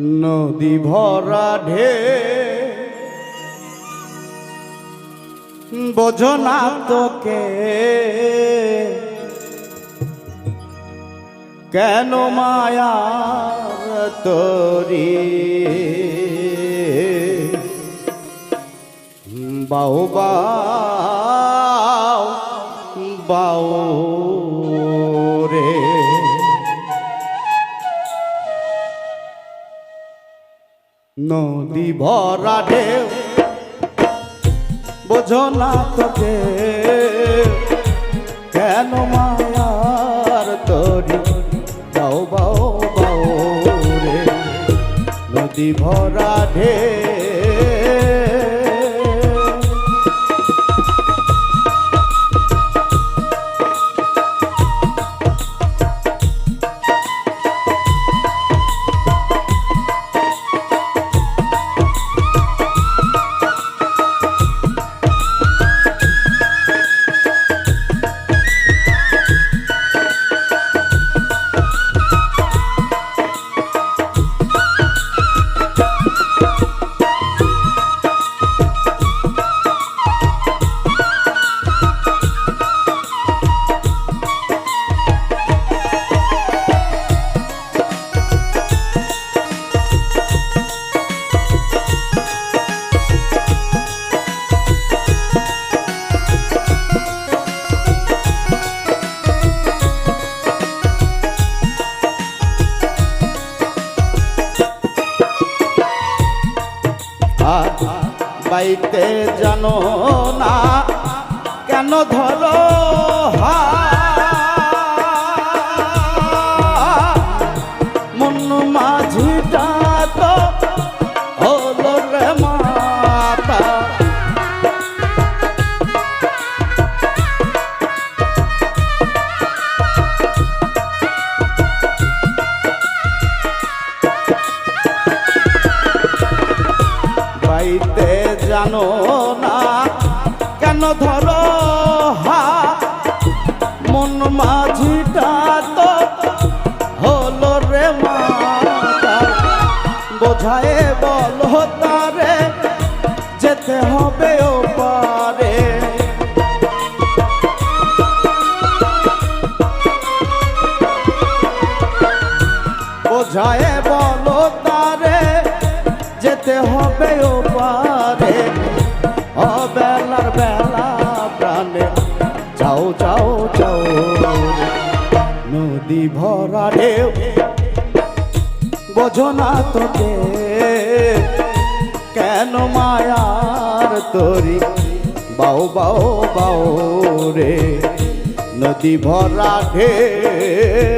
নদী ভরা ঢে বোঝনা তোকে। কেন মায়া তোরি? বাউ বাউ বাউ নদী ভরা ঢেউ। বোঝো না তোকে, কেন মায়ার তরি? বাও বাও বাও রে। নদী ভরা ঢেউ। বাইতে জানো না। কেন ধরো জানো না? কেন ধরো হা? মন মাঝিটা তো হলো রে মাতা বোঝায়ে বলো তারে, যেতে হবে ও পারে। বোঝায়ে বলো তারে যেতে হবে ও পারে ও বেলার বেলা প্রাণে। যাও যাও যাও নদী ভরা ঢেউ। বোঝো না তোকে, কেন মায়ার তরি? বাউ বাউ বাউ রে, নদী ভরা ঢেউ।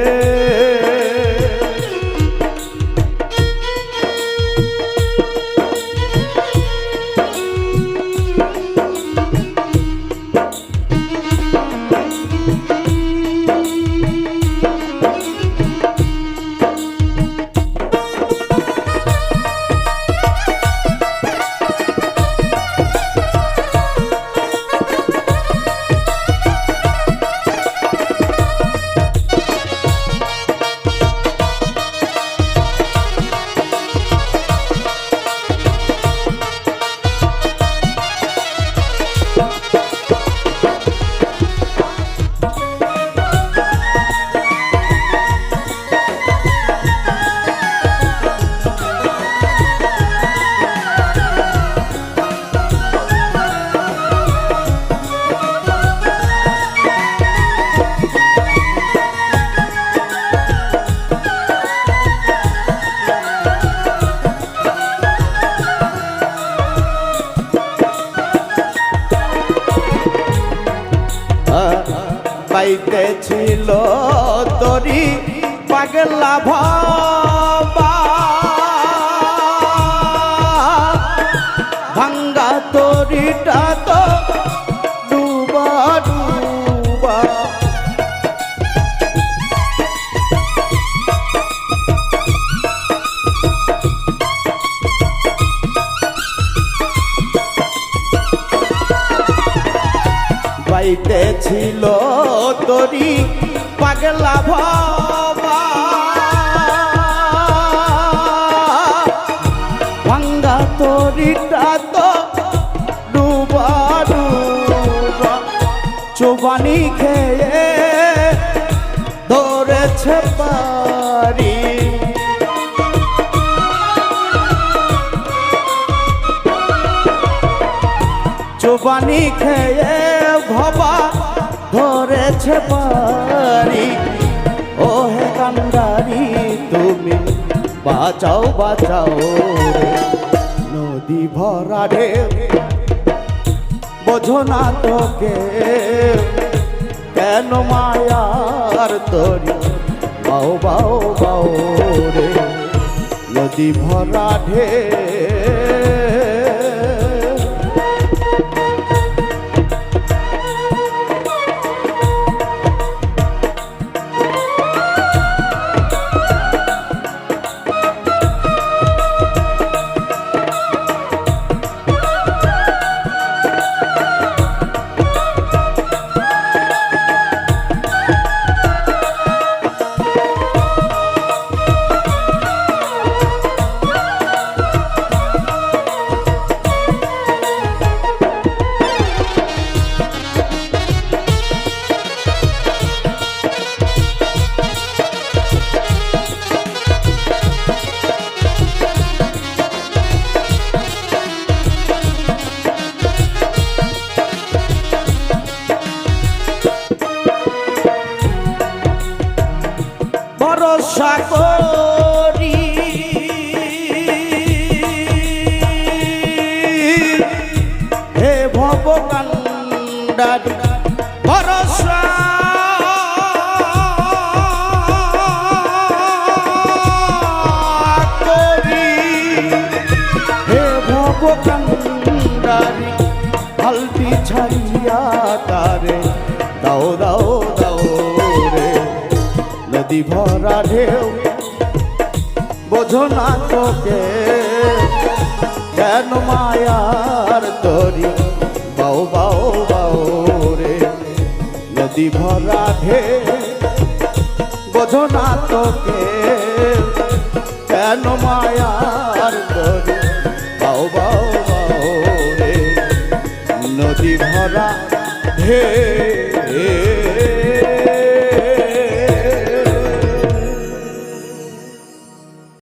পাইতে ছিল তরি পাগলা ভাবা। ভাঙ্গা তরিটা তো হইতেছিল তরি পাগলা ভবা ভাঙ্গা তরিটা তো ডুবা ডুবা চোবানি খেয়ে ধরেছে ভবা ধরেছে পারি ও হে কান্ডারি তুমি বাঁচাও বাঁচাও। নদী ভরা ঢেউ, বোঝো না তোকে। কেন মায়ার তরি? বাও বাও বাও রে। নদী ভরা ঢেউ ভবকান্ডারি ভরসা। করি হে তারে দাও দাও দাও রে। নদী ভরা ঢেউ, বোঝো না তোকে, কেন মায়ার তরি? বাও বাও বাও রে। নদী ভরা ভে বোঝো না তোকে। কেন মায়ার করে বাও বাও বাও রে। নদী ভরা